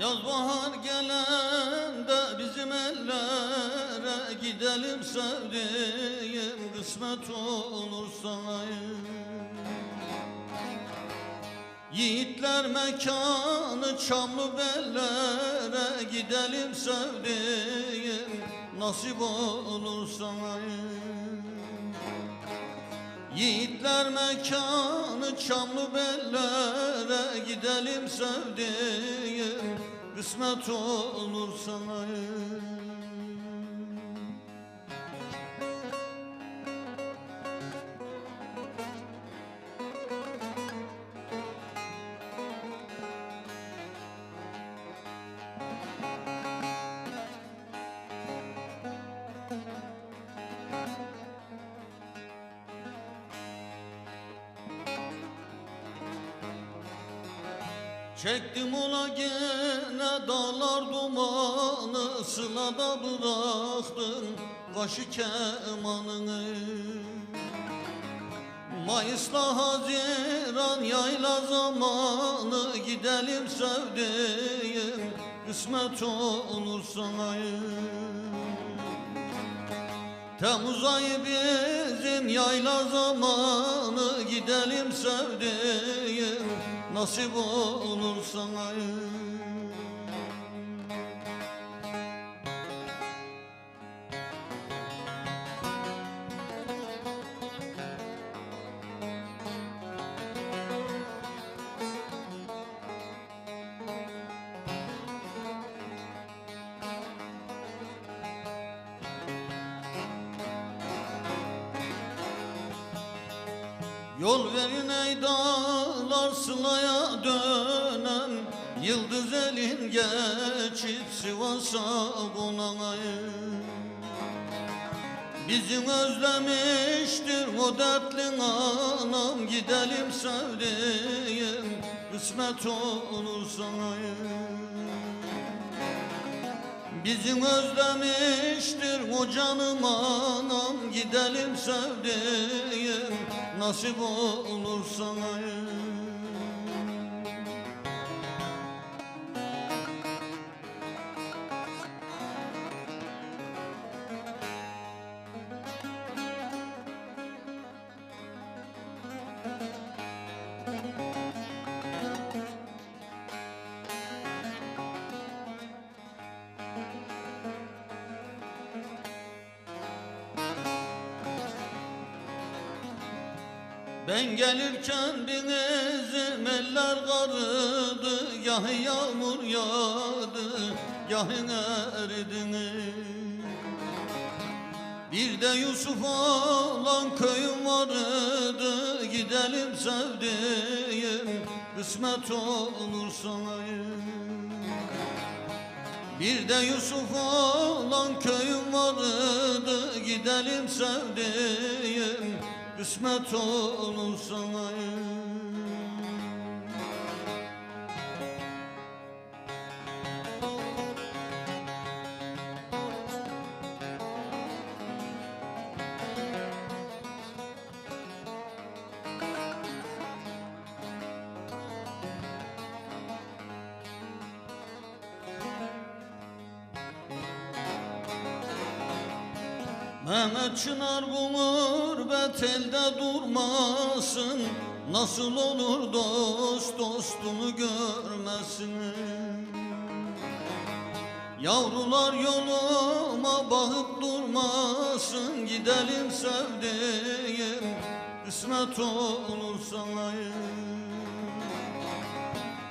Yaz bahar gelende bizim ellere gidelim sevdiğim kısmet olursa. Yiğitler mekanı çamlı bellere gidelim sevdiğim nasip olursa. Yiğitler mekanı çamlı bellere gidelim sevdiğim kısmet olursa Çektim ola gene dağlar dumanı Sılada bıraktım başı kemanını. Mayıs'la Haziran yayla zamanı Gidelim sevdiğim kısmet olursa Temmuz ayı bizim yayla zamanı Gidelim sevdiğim nasip olursa Yol verin ey dağlar sılaya dönem Yıldız elin geçip Sivas'a konayım Bizim özlemiştir o dertli anam Gidelim sevdiğim kısmet olursa Bizim özlemiştir o canım anam Gidelim sevdiğim nasip olursa Ben gelirken bizim eller karıdı Yahu yağmur yağdı Yahu erdiniz Bir de Yusuf olan köyüm vardı Gidelim sevdiğim kısmet olursa bir de Yusuf olan köyüm vardı Gidelim sevdiğim kısmet olursa Mehmet Çınar bu gurbet durmasın. Nasıl olur dost dostunu görmesin? Yavrular yoluma bakıp durmasın. Gidelim sevdiğim kısmet olursa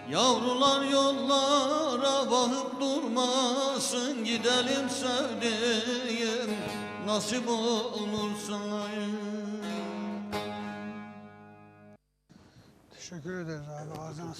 Yavrular yollara bakıp durmasın. Gidelim sevdiğim nasip olursa Teşekkür ederiz abi. Ağzına